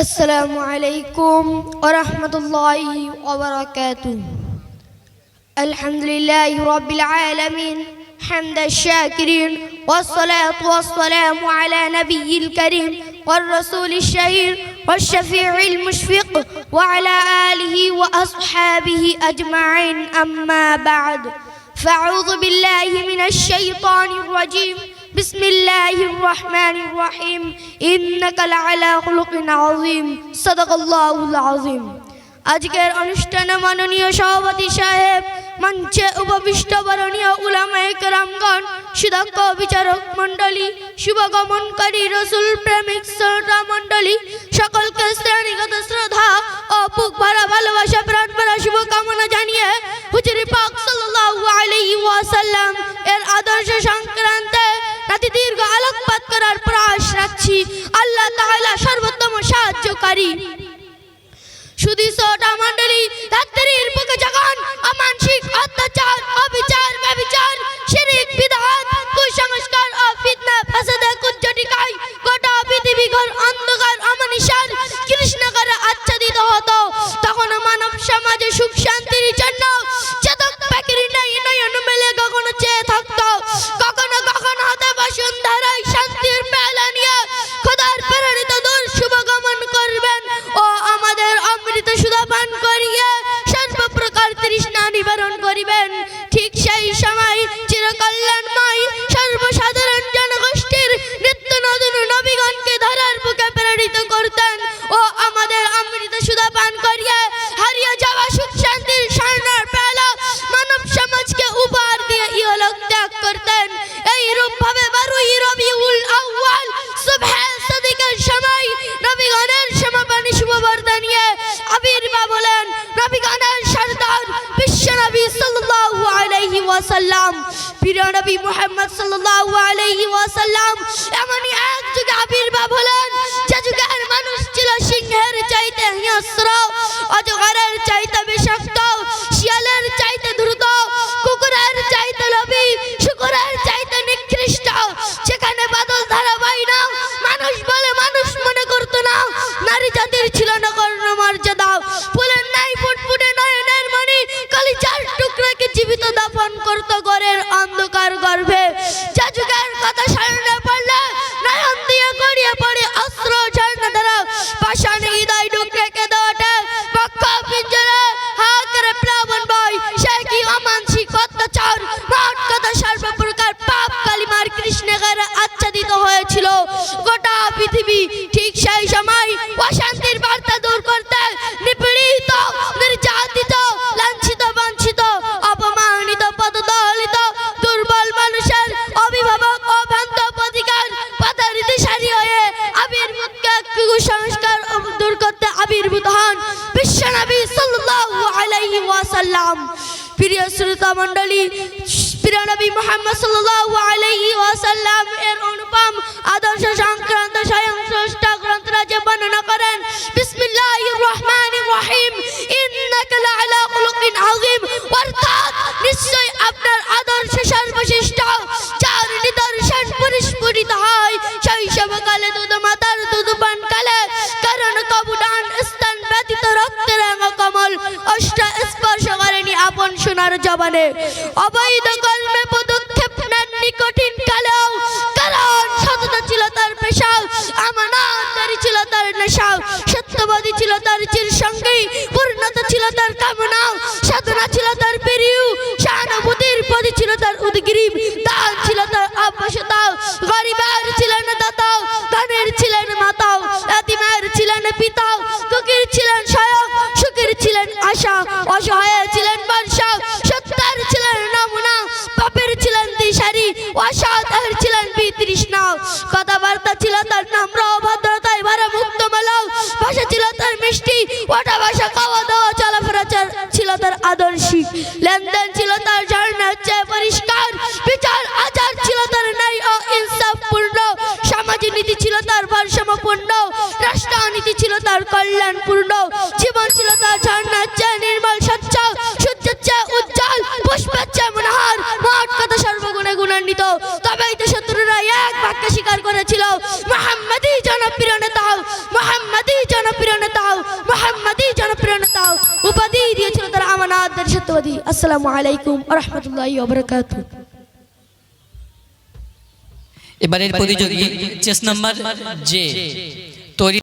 السلام عليكم ورحمة الله وبركاته. الحمد لله رب العالمين حمد الشاكرين والصلاة والسلام على نبي الكريم والرسول الشهير والشفيع المشفق وعلى آله وأصحابه أجمعين. أما بعد فأعوذ بالله من الشيطان الرجيم. بسم الله الرحمن الرحيم إنك لعلى خلق عظيم صدق الله العظيم আজকের অনুষ্ঠানে মাননীয় সভাপতি সাহেব মঞ্চে উপবিষ্ট বরণীয় উলামায়ে কেরামগণ সুদক্ষ বিচারক মণ্ডলী শুভগমনকারী রসুল প্রেমিক শ্রোতা মণ্ডলী সকলকে শ্রেণীগত শ্রদ্ধা ও বুক ভরা ভালোবাসা প্রাণ ভরা শুভকামনা জানিয়ে হুজুরি পাক সাল্লাল্লাহু আলাইহি ওয়াসাল্লাম এর আদর্শ সংক্রান্তে নাতি দীর্ঘ আলোকপাত করার প্রয়াস রাখছি। আল্লাহ তাহলে সর্বোত্তম সাহায্যকারী। শুধু সোটা মন্ডলী রাত্রির বুকে যখন অমানসিক অত্যাচার করিবেন ঠিক সেই সময় চিরকল্যাণময়, সর্বসাধারণ জনগোষ্ঠীর নিত্য নতুন নবীগণকে ধরার বুকে প্রেরিত করতেন। ও আমাদের অমৃত সুধা পান ওয়াসাল্লাম। প্রিয় নবী মুহাম্মদ সাল্লাল্লাহু আলাইহি ওয়াসাল্লাম, এমনই এক যুগে আবির্ভাব হলেন, যে যুগের মানুষ ছিল সিংহের চাইতে দাফন করতো গরের অন্ধকার গর্ভে। নবী আপনার আদর্শ সর্বশ্রেষ্ঠ হয় দুধ মাতার দুধ পান কালে কারণ কবুডান রক্তের কমল অষ্ট স্পর্শ করেনি আপন সোনার জবানে। অবৈধ কর্মে পদক্ষেপ নেননি কঠিন কালেও, কারণ সততা ছিল তার পেশা আমানতদারি ছিল তার নেশা সত্যবাদী ছিল তার চির সঙ্গী পূর্ণতা ছিল তার কামনা সাধনা ছিল তার প্রিয় সহানুভূতির প্রতি ছিল তার উদ্গ্রীব, দান ছিল তার অভ্যাসতা গরিবের ছিলেন দাতা ধনের ছিলেন মাতা এতিমের ছিলেন পিতা দুঃখীর ছিলেন তার লেনদেন ছিল তার ঝর্ণার চেয়ে পরিষ্কার, বিচার আচার ছিল তার ন্যায় ও ইনসাফপূর্ণ, সামাজিক নীতি ছিল তার ভারসাম্যপূর্ণ, রাষ্ট্রনীতি ছিল তার কল্যাণপূর্ণ আমানাদের সত্যবাদী আসসালামু আলাইকুম রহমতুল্লাহ বরকাত এবারের প্রতিযোগী চেস নাম্বার জে